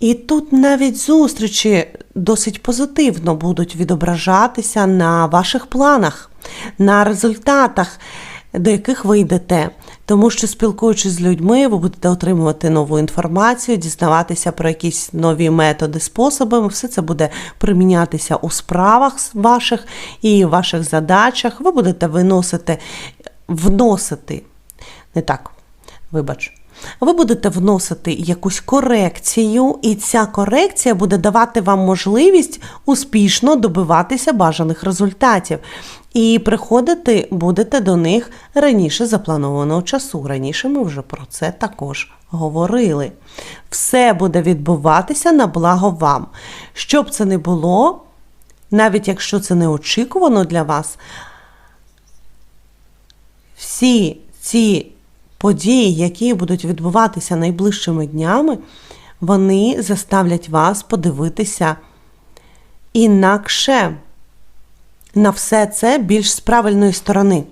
І тут навіть зустрічі досить позитивно будуть відображатися на ваших планах, на результатах, до яких ви йдете. Тому що, спілкуючись з людьми, ви будете отримувати нову інформацію, дізнаватися про якісь нові методи, способи. Все це буде примінятися у справах ваших і ваших задачах. Ви будете виносити, вносити, не так, вибач. Ви будете вносити якусь корекцію, і ця корекція буде давати вам можливість успішно добиватися бажаних результатів. І приходити будете до них раніше запланованого часу. Раніше ми вже про це також говорили. Все буде відбуватися на благо вам. Щоб це не було, навіть якщо це неочікувано для вас, всі ці події, які будуть відбуватися найближчими днями, вони заставлять вас подивитися інакше на все це більш з правильної сторони.